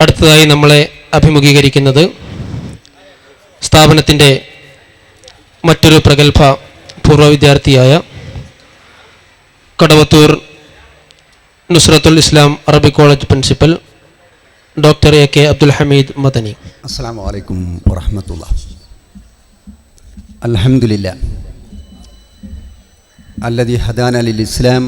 അടുത്തതായി നമ്മളെ അഭിമുഖീകരിക്കുന്നത് സ്ഥാപനത്തിന്റെ മറ്റൊരു പ്രഗത്ഭ പൂർവ വിദ്യാർത്ഥിയായ Kadavathur Nusrathul Islam Arabi college principal doctor A K Abdul Hameed Madani. അസ്സാം വലൈക്കും വറഹമത്തുള്ള അലഹമുല്ല അല്ലതി ഹദാന ഇസ്ലാം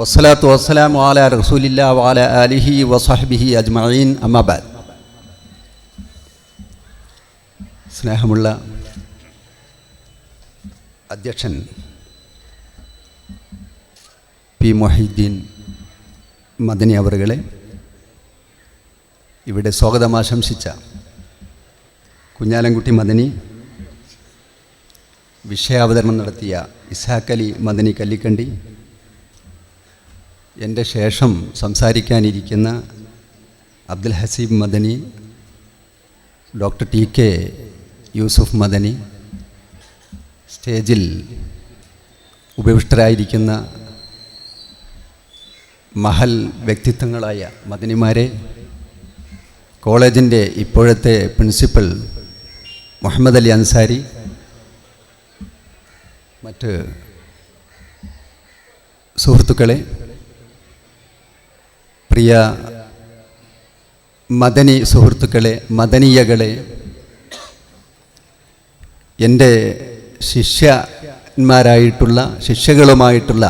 വസ്സലാത്തു വസ്സലാം വാല റസൂലില്ല വാല അലിഹി വസാഹിബിഹി അജ്മീൻ അമ്മബാൽ സ്നേഹമുള്ള അധ്യക്ഷൻ പി മൊഹീദ്ദീൻ മദനി അവറുകളെ ഇവിടെ സ്വാഗതമാശംസിച്ച കുഞ്ഞാലൻകുട്ടി മദനി വിഷയാവതരണം നടത്തിയ ഇസാഖലി മദനി കല്ലിക്കണ്ടി എന്റെ ശേഷം സംസാരിക്കാനിരിക്കുന്ന Abdul Haseeb Madani doctor T K Yusuf Madani സ്റ്റേജിൽ ഉപവിഷ്ടരായിരിക്കുന്ന മഹൽ വ്യക്തിത്വങ്ങളായ മദനിമാരെ കോളേജിന്റെ ഇപ്പോഴത്തെ പ്രിൻസിപ്പൽ മുഹമ്മദ് അലി അൻസാരി മറ്റ് സുഹൃത്തുക്കളെ പ്രിയ മദനി സുഹൃത്തുക്കളെ മദനീയകളെ എന്റെ ശിഷ്യന്മാരായിട്ടുള്ള ശിഷ്യകളുമായിട്ടുള്ള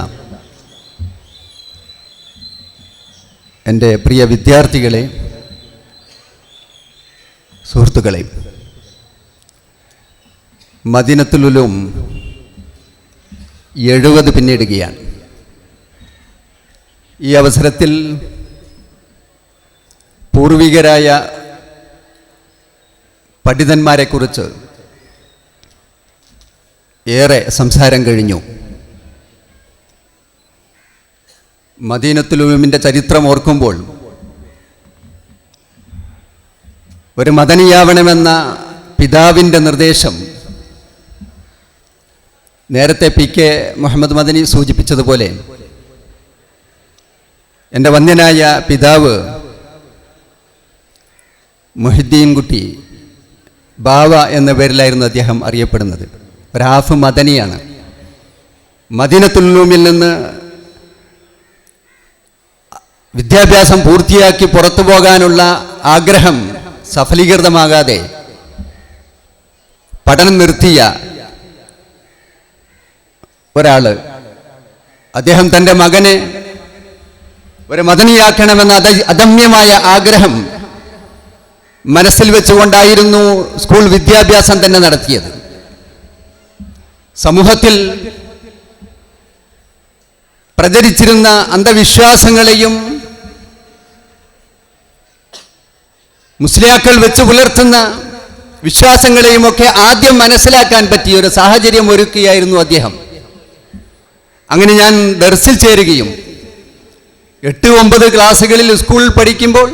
എന്റെ പ്രിയ വിദ്യാർത്ഥികളെ സുഹൃത്തുക്കളെ മദിനത്തിലും എഴുപത് പിന്നിടുകയാണ്. ഈ അവസരത്തിൽ പൂർവികരായ പണ്ഡിതന്മാരെക്കുറിച്ച് ഏറെ സംസാരം കഴിഞ്ഞു. മദീനത്തുലുമിന്റെ ചരിത്രം ഓർക്കുമ്പോൾ ഒരു മദനിയാവണമെന്ന പിതാവിന്റെ നിർദ്ദേശം നേരത്തെ പി കെ മുഹമ്മദ് മദനി സൂചിപ്പിച്ചതുപോലെ എന്റെ വന്യനായ പിതാവ് മുഹിദ്ദീൻ കുട്ടി ബാവ എന്ന പേരിലായിരുന്നു അദ്ദേഹം അറിയപ്പെടുന്നത്. ഒരു മദനിയാണ്. മദീനത്തുല്ലൂമിൽ നിന്ന് വിദ്യാഭ്യാസം പൂർത്തിയാക്കി പുറത്തു പോകാനുള്ള ആഗ്രഹം സഫലീകൃതമാകാതെ പഠനം നിർത്തിയ ഒരാൾ അദ്ദേഹം തന്റെ മകനെ ഒരു മദനിയാക്കണമെന്ന അദമ്യമായ ആഗ്രഹം മനസ്സിൽ വെച്ചുകൊണ്ടായിരുന്നു സ്കൂൾ വിദ്യാഭ്യാസം തന്നെ നടത്തിയത്. സമൂഹത്തിൽ പ്രചരിച്ചിരുന്ന അന്ധവിശ്വാസങ്ങളെയും മുസ്ലിയാക്കൾ വെച്ച് പുലർത്തുന്ന വിശ്വാസങ്ങളെയും ഒക്കെ ആദ്യം മനസ്സിലാക്കാൻ പറ്റിയ ഒരു സാഹചര്യം ഒരുക്കുകയായിരുന്നു അദ്ദേഹം. അങ്ങനെ ഞാൻ ദർസിൽ ചേരുകയും എട്ട് ഒമ്പത് ക്ലാസ്സുകളിൽ സ്കൂളിൽ പഠിക്കുമ്പോൾ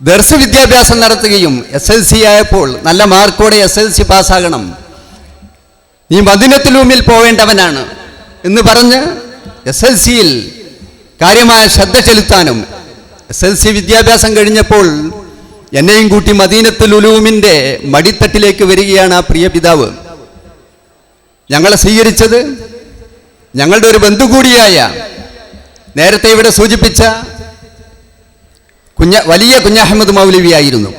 ദർസ് വിദ്യാഭ്യാസം നടത്തുകയും എസ് എൽ സി ആയപ്പോൾ നല്ല മാർക്കോടെ എസ് എൽ സി പാസ്സാകണം. നീ മദിനത്തിലൂമിൽ പോവേണ്ടവനാണ് എന്ന് പറഞ്ഞ് എസ് എൽ സിയിൽ കാര്യമായ ശ്രദ്ധ ചെലുത്താനും എസ് എൽ സി വിദ്യാഭ്യാസം കഴിഞ്ഞപ്പോൾ എന്നെയും കൂട്ടി മദീനത്തുൽ ഉലൂമിന്റെ മടിത്തട്ടിലേക്ക് വരികയാണ് ആ പ്രിയ പിതാവ്. ഞങ്ങളെ സ്വീകരിച്ചത് ഞങ്ങളുടെ ഒരു ബന്ധു കൂടിയായ നേരത്തെ ഇവിടെ സൂചിപ്പിച്ച കുഞ്ഞ വലിയ കുഞ്ഞഹമ്മദ് മൗലവി ആയിരുന്നു.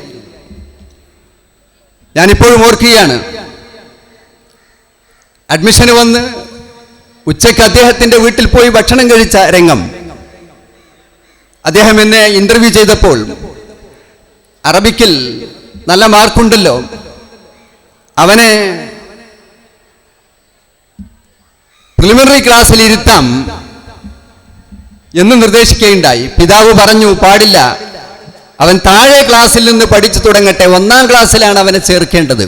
ഞാനിപ്പോഴും ഓർക്കുകയാണ് അഡ്മിഷന് വന്ന് ഉച്ചയ്ക്ക് അദ്ദേഹത്തിന്റെ വീട്ടിൽ പോയി ഭക്ഷണം കഴിച്ച രംഗം. അദ്ദേഹം എന്നെ ഇന്റർവ്യൂ ചെയ്തപ്പോൾ അറബിക്കിൽ നല്ല മാർക്കുണ്ടല്ലോ. അവനെ പ്രിലിമിനറി ക്ലാസ്സിൽ ഇരുത്താം എന്ന് നിർദ്ദേശിക്കുകയുണ്ടായി. പിതാവ് പറഞ്ഞു പാടില്ല. അവൻ താഴെ ക്ലാസ്സിൽ നിന്ന് പഠിച്ചു തുടങ്ങട്ടെ. ഒന്നാം ക്ലാസ്സിലാണ് അവനെ ചേർക്കേണ്ടത്.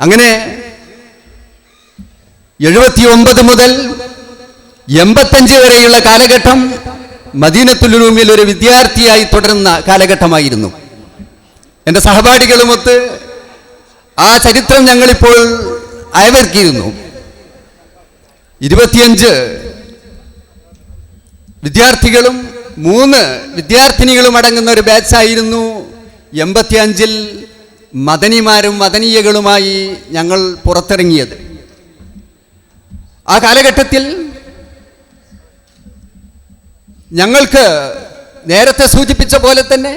അങ്ങനെ എഴുപത്തി ഒമ്പത് മുതൽ എൺപത്തഞ്ച് വരെയുള്ള കാലഘട്ടം മദീനത്തുലുമിൽ ഒരു വിദ്യാർത്ഥിയായി തുടരുന്ന കാലഘട്ടമായിരുന്നു. എന്റെ സഹപാഠികളുമൊത്ത് ആ ചരിത്രം ഞങ്ങളിപ്പോൾ അയവർക്കിയിരുന്നു ഇരുപത്തിയഞ്ച് വിദ്യാർത്ഥികളും മൂന്ന് വിദ്യാർത്ഥിനികളും അടങ്ങുന്ന ഒരു ബാച്ചായിരുന്നു എൺപത്തിയഞ്ചിൽ മദനിമാരും മദനീയകളുമായി ഞങ്ങൾ പുറത്തിറങ്ങിയത്. ആ കാലഘട്ടത്തിൽ ഞങ്ങൾക്ക് നേരത്തെ സൂചിപ്പിച്ച പോലെ തന്നെ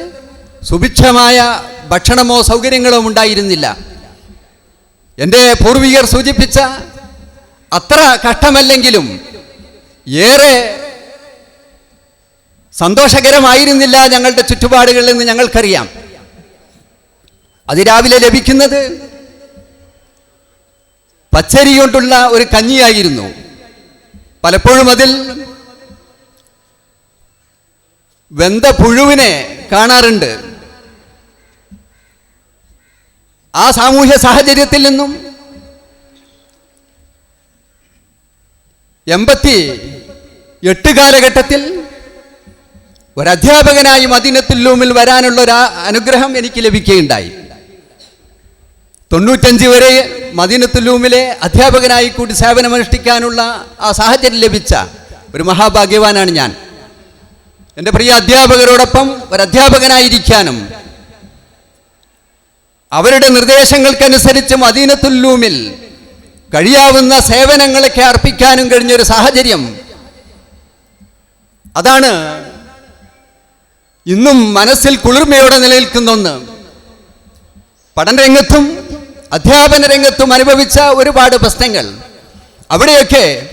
സുഭിക്ഷമായ ഭക്ഷണമോ സൗകര്യങ്ങളോ ഉണ്ടായിരുന്നില്ല. എന്റെ പൂർവികർ സൂചിപ്പിച്ച അത്ര കഷ്ടമല്ലെങ്കിലും ഏറെ സന്തോഷകരമായിരുന്നില്ല ഞങ്ങളുടെ ചുറ്റുപാടുകളിൽ നിന്ന് ഞങ്ങൾക്കറിയാം. അതിരാവിലെ ലഭിക്കുന്നത് പച്ചരി കൊണ്ടുള്ള ഒരു കഞ്ഞിയായിരുന്നു. പലപ്പോഴും അതിൽ വെന്ത പുഴുവിനെ കാണാറുണ്ട്. ആ സാമൂഹ്യ സാഹചര്യത്തിൽ നിന്നും എൺപത്തി എട്ട് കാലഘട്ടത്തിൽ ഒരധ്യാപകനായി മദീനത്തുല്ലൂമിൽ വരാനുള്ള ഒരു അനുഗ്രഹം എനിക്ക് ലഭിക്കുകയുണ്ടായി. തൊണ്ണൂറ്റഞ്ച് വരെ മദീനത്തുല്ലൂമിലെ അധ്യാപകനായി കൂടി സേവനമനുഷ്ഠിക്കാനുള്ള ആ സാഹചര്യം ലഭിച്ച ഒരു മഹാഭാഗ്യവാനാണ് ഞാൻ. എന്റെ പ്രിയ അധ്യാപകരോടൊപ്പം ഒരു അധ്യാപകനായിരിക്കാനും അവരുടെ നിർദ്ദേശങ്ങൾക്കനുസരിച്ച് മദീനത്തുല്ലൂമിൽ കഴിയാവുന്ന സേവനങ്ങളൊക്കെ അർപ്പിക്കാനും കഴിഞ്ഞൊരു സാഹചര്യം. അതാണ് ഇന്നും മനസ്സിൽ കുളിർമയോടെ നിലനിൽക്കുന്ന ഒന്ന് പഠന രംഗത്തും അധ്യാപന രംഗത്തും അനുഭവിച്ച ഒരുപാട് പ്രശ്നങ്ങൾ. അവിടെയൊക്കെ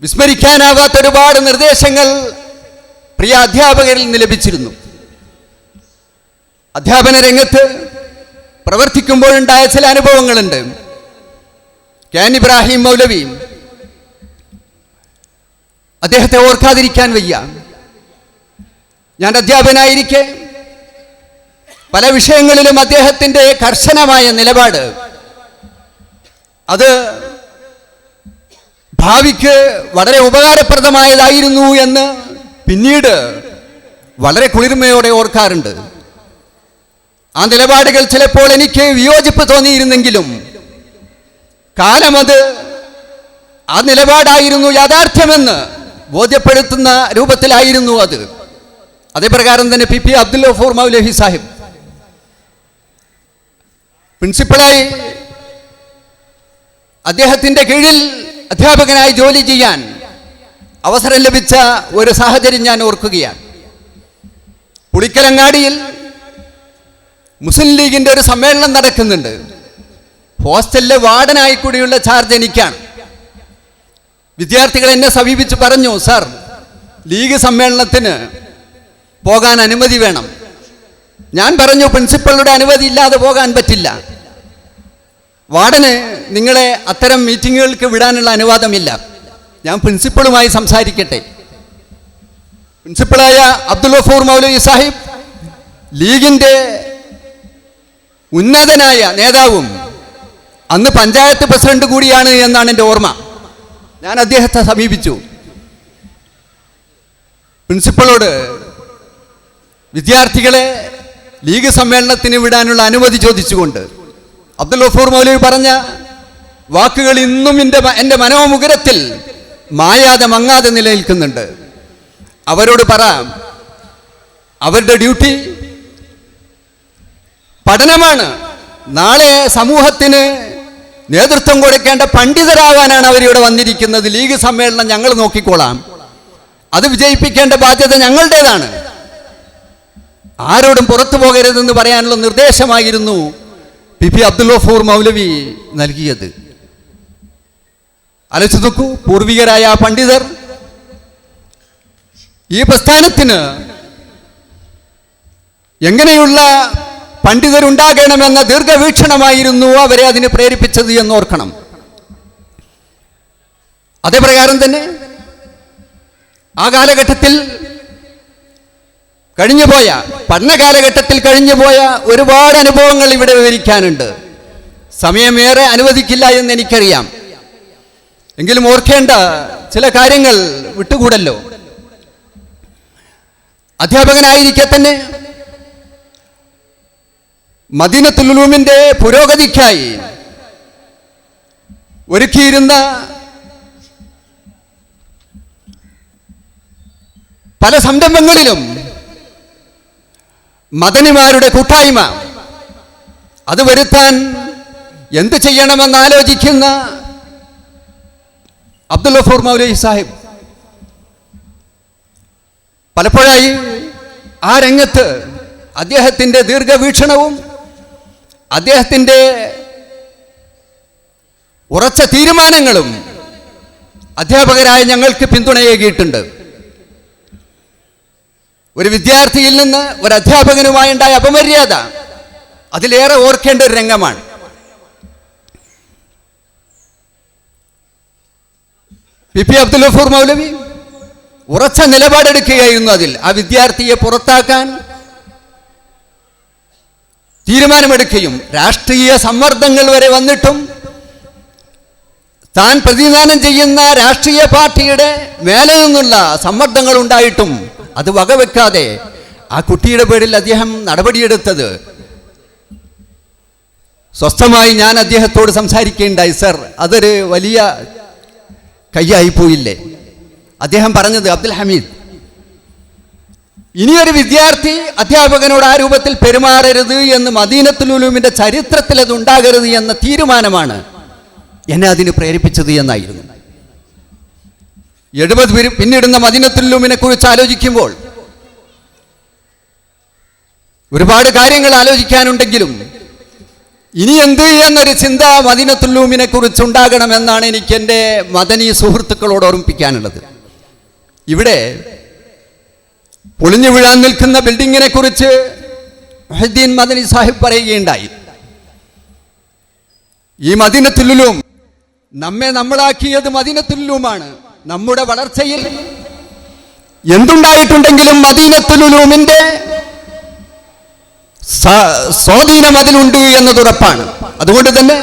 വിസ്മരിക്കാനാവാത്ത ഒരുപാട് നിർദ്ദേശങ്ങൾ പ്രിയ അധ്യാപകരിൽ നിന്ന് ലഭിച്ചിരുന്നു. അധ്യാപന രംഗത്ത് പ്രവർത്തിക്കുമ്പോഴുണ്ടായ ചില അനുഭവങ്ങളുണ്ട്. ക്യാൻ ഇബ്രാഹിം മൗലവി അദ്ദേഹത്തെ ഓർക്കാതിരിക്കാൻ വയ്യ. ഞാൻ അധ്യാപനായിരിക്കെ പല വിഷയങ്ങളിലും അദ്ദേഹത്തിന്റെ കർശനമായ നിലപാട്. അത് ഭാവിക്ക് വളരെ ഉപകാരപ്രദമായതായിരുന്നു എന്ന് പിന്നീട് വളരെ കുളിർമയോടെ ഓർക്കാറുണ്ട്. ആ നിലപാടുകൾ ചിലപ്പോൾ എനിക്ക് വിയോജിപ്പ് തോന്നിയിരുന്നെങ്കിലും കാലമത് ആ നിലപാടായിരുന്നു യാഥാർത്ഥ്യമെന്ന് ബോധ്യപ്പെടുത്തുന്ന രൂപത്തിലായിരുന്നു അത്. അതേപ്രകാരം തന്നെ പി പി അബ്ദുൽ ഗഫൂർ മൗലഹി സാഹിബ്. പ്രിൻസിപ്പളായി അദ്ദേഹത്തിന്റെ കീഴിൽ അധ്യാപകനായി ജോലി ചെയ്യാൻ അവസരം ലഭിച്ച ഒരു സാഹചര്യം ഞാൻ ഓർക്കുകയാണ്. പുളിക്കലങ്ങാടിയിൽ മുസ്ലിം ലീഗിന്റെ ഒരു സമ്മേളനം നടക്കുന്നുണ്ട്. ഹോസ്റ്റലിലെ വാർഡനായി കൂടിയുള്ള ചാർജ് എനിക്കാണ്. വിദ്യാർത്ഥികൾ എന്നെ സമീപിച്ച് പറഞ്ഞു സാർ ലീഗ് സമ്മേളനത്തിന് പോകാൻ അനുമതി വേണം. ഞാൻ പറഞ്ഞു പ്രിൻസിപ്പളുടെ അനുമതി ഇല്ലാതെ പോകാൻ പറ്റില്ല. വാർഡന് നിങ്ങളെ അത്തരം മീറ്റിങ്ങുകൾക്ക് വിടാനുള്ള അനുവാദമില്ല. ഞാൻ പ്രിൻസിപ്പളുമായി സംസാരിക്കട്ടെ. പ്രിൻസിപ്പളായ അബ്ദുൽ ഗഫൂർ മൗലവി സാഹിബ് ലീഗിന്റെ ഉന്നതനായ നേതാവും അന്ന് പഞ്ചായത്ത് പ്രസിഡന്റ് കൂടിയാണ് എന്നാണ് എന്റെ ഓർമ്മ. ഞാൻ അദ്ദേഹത്തെ സമീപിച്ചു. പ്രിൻസിപ്പളോട് വിദ്യാർത്ഥികളെ ലീഗ് സമ്മേളനത്തിന് വിടാനുള്ള അനുമതി ചോദിച്ചുകൊണ്ട് അബ്ദുൽ ഗഫൂർ മൗലവി പറഞ്ഞ വാക്കുകൾ ഇന്നും എന്റെ എന്റെ മനോമുഖരത്തിൽ മായാതെ മങ്ങാതെ നിലനിൽക്കുന്നുണ്ട്. അവരോട് പറ അവരുടെ ഡ്യൂട്ടി പഠനമാണ്. നാളെ സമൂഹത്തിന് നേതൃത്വം കൊടുക്കേണ്ട പണ്ഡിതരാകാനാണ് അവരിവിടെ വന്നിരിക്കുന്നത്. ലീഗ് സമ്മേളനം ഞങ്ങൾ നോക്കിക്കോളാം. അത് വിജയിപ്പിക്കേണ്ട ബാധ്യത ഞങ്ങളുടേതാണ്. ആരോടും പുറത്തു പോകരുതെന്ന് പറയാനുള്ള നിർദ്ദേശമായിരുന്നു പി പി അബ്ദുൽ ഗഫൂർ മൗലവി നൽകിയത്. ആലോചിച്ച് നോക്കൂ പൂർവികരായ പണ്ഡിതർ ഈ പ്രസ്ഥാനത്തിന് എങ്ങനെയുള്ള പണ്ഡിതരുണ്ടാകണമെന്ന ദീർഘവീക്ഷണമായിരുന്നു അവരെ അതിനെ പ്രേരിപ്പിച്ചത് എന്ന് ഓർക്കണം. അതേപ്രകാരം തന്നെ ആ കാലഘട്ടത്തിൽ കഴിഞ്ഞുപോയ കാലഘട്ടത്തിൽ കഴിഞ്ഞുപോയ ഒരുപാട് അനുഭവങ്ങൾ ഇവിടെ വിവരിക്കാനുണ്ട്. സമയമേറെ അനുവദിക്കില്ല എന്ന് എനിക്കറിയാം. എങ്കിലും ഓർക്കേണ്ട ചില കാര്യങ്ങൾ വിട്ടുകൂടല്ലോ. അധ്യാപകനായിരിക്കെ തന്നെ മദീനത്തുലൂമിന്റെ പുരോഗതിക്കായി ഒരുക്കിയിരുന്ന പല സംരംഭങ്ങളിലും മദനിമാരുടെ കൂട്ടായ്മ. അത് വരുത്താൻ എന്ത് ചെയ്യണമെന്ന് ആലോചിക്കുന്ന അബ്ദുൽ ഗഫൂർ മൗലവി സാഹിബ്. പലപ്പോഴായി ആ രംഗത്ത് അദ്ദേഹത്തിന്റെ ദീർഘവീക്ഷണവും അദ്ദേഹത്തിന്റെ ഉറച്ച തീരുമാനങ്ങളും അധ്യാപകരായ ഞങ്ങൾക്ക് പിന്തുണയേകിയിട്ടുണ്ട്. ഒരു വിദ്യാർത്ഥിയിൽ നിന്ന് ഒരു അധ്യാപകനുമായി ഉണ്ടായ അപമര്യാദ അതിലേറെ ഓർക്കേണ്ട ഒരു രംഗമാണ്. പി പി അബ്ദുൽ ഗഫൂർ മൗലവി ഉറച്ച നിലപാടെടുക്കുകയായിരുന്നു അതിൽ. ആ വിദ്യാർത്ഥിയെ പുറത്താക്കാൻ തീരുമാനമെടുക്കുകയും രാഷ്ട്രീയ സമ്മർദ്ദങ്ങൾ വരെ വന്നിട്ടും താൻ പ്രതിദാനം ചെയ്യുന്ന രാഷ്ട്രീയ പാർട്ടിയുടെ മേലെ നിന്നുള്ള സമ്മർദ്ദങ്ങൾ ഉണ്ടായിട്ടും അത് വകവെക്കാതെ ആ കുട്ടിയുടെ പേരിൽ അദ്ദേഹം നടപടിയെടുത്തത്. സ്വസ്ഥമായി ഞാൻ അദ്ദേഹത്തോട് സംസാരിക്കേണ്ടായി സർ. അതൊരു വലിയ കയ്യായി പോയില്ലേ? അദ്ദേഹം പറഞ്ഞത് അബ്ദുൽ ഹമീദ് ഇനിയൊരു വിദ്യാർത്ഥി അധ്യാപകനോട് ആ രൂപത്തിൽ പെരുമാറരുത് എന്ന് മദീനത്തുലുലുമിന്റെ ചരിത്രത്തിൽ അത് ഉണ്ടാകരുത് എന്ന തീരുമാനമാണ് എന്നെ അതിന് പ്രേരിപ്പിച്ചത് എന്നായിരുന്നു. എഴുപത് പേരും പിന്നിടുന്ന മദീനത്തുലുമിനെ കുറിച്ച് ആലോചിക്കുമ്പോൾ ഒരുപാട് കാര്യങ്ങൾ ആലോചിക്കാനുണ്ടെങ്കിലും ഇനി എന്ത് എന്നൊരു ചിന്ത മദിനത്തുല്ലൂമിനെ കുറിച്ച് ഉണ്ടാകണമെന്നാണ് എനിക്ക് എന്റെ മദനി സുഹൃത്തുക്കളോട് ഓർമ്മിപ്പിക്കാനുള്ളത്. ഇവിടെ പൊളിഞ്ഞു വീഴാൻ നിൽക്കുന്ന ബിൽഡിങ്ങിനെ കുറിച്ച് മൊഹദ്ദീൻ മദനി സാഹിബ് പറയുകയുണ്ടായി. ഈ മദീനത്തുല്ലും നമ്മെ നമ്മളാക്കിയത് മദീനത്തുല്ലുമാണ് നമ്മുടെ വളർച്ചയിൽ എന്തുണ്ടായിട്ടുണ്ടെങ്കിലും മദീനത്തുലുലൂമിന്റെ സ്വാധീനം അതിലുണ്ട് എന്നത് ഉറപ്പാണ്. അതുകൊണ്ട് തന്നെ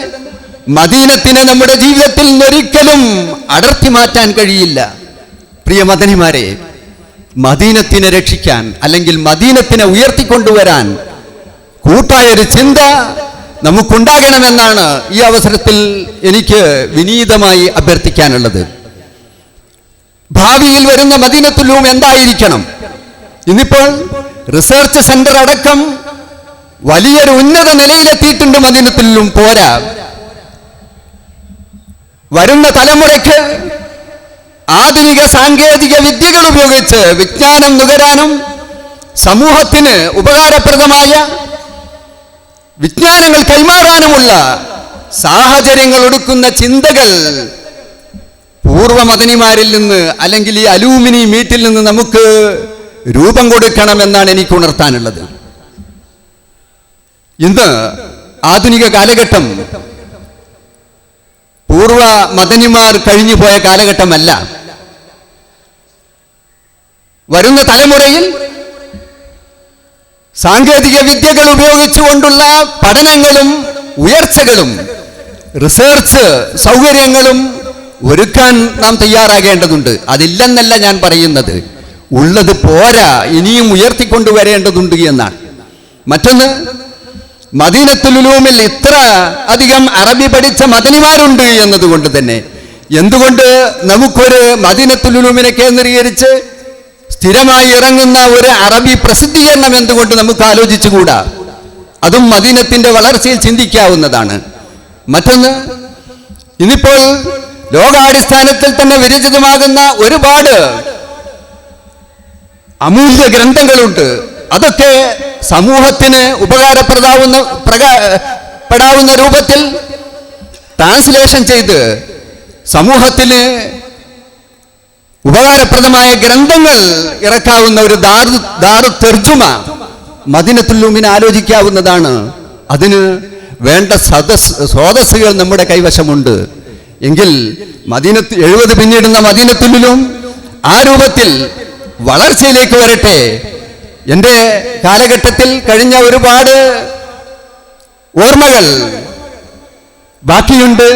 മദീനത്തിനെ നമ്മുടെ ജീവിതത്തിൽ ഒരിക്കലും അടർത്തി മാറ്റാൻ കഴിയില്ല. പ്രിയ മദനിമാരെ മദീനത്തിനെ രക്ഷിക്കാൻ അല്ലെങ്കിൽ മദീനത്തിനെ ഉയർത്തിക്കൊണ്ടുവരാൻ കൂട്ടായ ഒരു ചിന്ത നമുക്കുണ്ടാകണമെന്നാണ് ഈ അവസരത്തിൽ എനിക്ക് വിനീതമായി അഭ്യർത്ഥിക്കാനുള്ളത്. ഭാവിയിൽ വരുന്ന മദീനത്തുലൂം എന്തായിരിക്കണം? ഇന്നിപ്പോൾ റിസർച്ച് സെന്റർ അടക്കം വലിയൊരു ഉന്നത നിലയിലെത്തിയിട്ടുണ്ട് മദീനത്തുല്ലും. പോരാ. വരുന്ന തലമുറയ്ക്ക് ആധുനിക സാങ്കേതിക വിദ്യകൾ ഉപയോഗിച്ച് വിജ്ഞാനം നുകരാനും സമൂഹത്തിന് ഉപകാരപ്രദമായ വിജ്ഞാനങ്ങൾ കൈമാറാനുമുള്ള സാഹചര്യങ്ങൾ ഒടുക്കുന്ന ചിന്തകൾ പൂർവമദനിമാരിൽ നിന്ന് അല്ലെങ്കിൽ ഈ അലൂമിനി മീറ്റിൽ നിന്ന് നമുക്ക് രൂപം കൊടുക്കണമെന്നാണ് എനിക്ക് ഉണർത്താനുള്ളത്. ഇന്ന് ആധുനിക കാലഘട്ടം പൂർവ മദനിമാർ കഴിഞ്ഞു പോയ കാലഘട്ടമല്ല. വരുന്ന തലമുറയിൽ സാങ്കേതിക വിദ്യകൾ ഉപയോഗിച്ചുകൊണ്ടുള്ള പഠനങ്ങളും ഉയർച്ചകളും റിസർച്ച് സൗകര്യങ്ങളും ഒരുക്കാൻ നാം തയ്യാറാകേണ്ടതുണ്ട്. അതില്ലെന്നല്ല ഞാൻ പറയുന്നത്. ഉള്ളത് പോരാ ഇനിയും ഉയർത്തിക്കൊണ്ടുവരേണ്ടതുണ്ട് എന്നാണ്. മറ്റൊന്ന് മദീനത്തുലുലൂമിൽ ഇത്ര അധികം അറബി പഠിച്ച മദനിമാരുണ്ട് എന്നതുകൊണ്ട് തന്നെ. എന്തുകൊണ്ട് നമുക്കൊരു മദീനത്തുലുലൂമിനെ കേന്ദ്രീകരിച്ച് സ്ഥിരമായി ഇറങ്ങുന്ന ഒരു അറബി പ്രസിദ്ധീകരണം എന്തുകൊണ്ട് നമുക്ക് ആലോചിച്ചുകൂടാ? അതും മദീനത്തിന്റെ വളർച്ചയിൽ ചിന്തിക്കാവുന്നതാണ്. മറ്റൊന്ന് ഇന്നിപ്പോൾ ലോകാടിസ്ഥാനത്തിൽ തന്നെ വിരചിതമാകുന്ന ഒരുപാട് അമൂല്യ ഗ്രന്ഥങ്ങളുണ്ട്. അതൊക്കെ സമൂഹത്തിന് ഉപകാരപ്രദാവുന്ന പെടാവുന്ന രൂപത്തിൽ ട്രാൻസ്ലേഷൻ ചെയ്ത് സമൂഹത്തിന് ഉപകാരപ്രദമായ ഗ്രന്ഥങ്ങൾ ഇറക്കാവുന്ന ഒരു ദാറു ദാറു തെർജുമ മദിനത്തുല്ലൂമിന് ആലോചിക്കാവുന്നതാണ്. അതിന് വേണ്ട സദസ് സ്രോതസ്സുകൾ നമ്മുടെ കൈവശമുണ്ട്. എങ്കിൽ മദീനത്ത് എഴുപത് പിന്നിടുന്ന മദീനത്തുള്ളിലും ആ രൂപത്തിൽ വളർച്ചയിലേക്ക് വരട്ടെ. എന്റെ കാലഘട്ടത്തിൽ കഴിഞ്ഞ ഒരുപാട് ഓർമ്മകൾ ബാക്കിയുണ്ട്.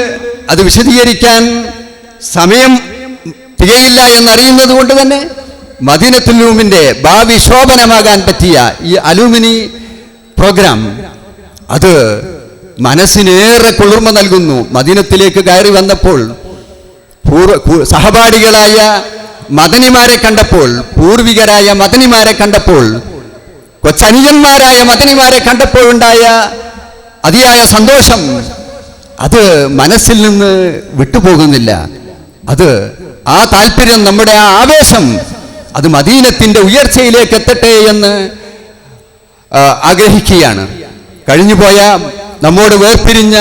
അത് വിശദീകരിക്കാൻ സമയം തികയില്ല എന്നറിയുന്നത് കൊണ്ട് തന്നെ മദീനത്തുല്ലൂമിന്റെ ഭാവി ശോഭനമാകാൻ പറ്റിയ ഈ അലൂമിനി പ്രോഗ്രാം അത് മനസ്സിനേറെ കുളിർമ നൽകുന്നു. മദീനത്തിലേക്ക് കയറി വന്നപ്പോൾ സഹപാഠികളായ മദനിമാരെ കണ്ടപ്പോൾ പൂർവികരായ മദനിമാരെ കണ്ടപ്പോൾ കൊച്ചനുജന്മാരായ മദനിമാരെ കണ്ടപ്പോൾ ഉണ്ടായ അതിയായ സന്തോഷം. അത് മനസ്സിൽ നിന്ന് വിട്ടുപോകുന്നില്ല. അത് ആ താല്പര്യം നമ്മുടെ ആ ആവേശം അത് മദീനത്തിന്റെ ഉയർച്ചയിലേക്ക് എത്തട്ടെ എന്ന് ആഗ്രഹിക്കുകയാണ്. കഴിഞ്ഞുപോയ നമ്മോട് വേർപിരിഞ്ഞ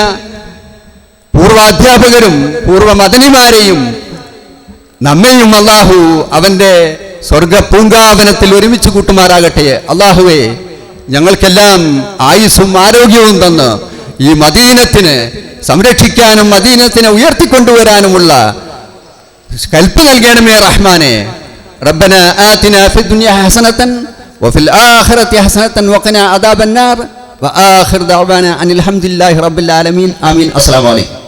പൂർവാധ്യാപകരും പൂർവ്വ മദനിമാരെയും നമ്മെയും അള്ളാഹു അവന്റെ സ്വർഗ പൂങ്കാവനത്തിൽ ഒരുമിച്ച് കൂട്ടുമാറാകട്ടെ അള്ളാഹുവേ ഞങ്ങൾക്കെല്ലാം ആയുസ്സും ആരോഗ്യവും തന്ന് ഈ മദീനത്തിന് സംരക്ഷിക്കാനും മദീനത്തിനെ ഉയർത്തിക്കൊണ്ടുവരാനുമുള്ള കൽപ്പ് നൽകണമേ റഹ്മാനെ ربنا آتنا في الدنيا حسنة وفي الآخرة حسنة وقنا عذاب النار وآخر دعوانا أن الحمد لله رب العالمين. آمين. السلام عليكم.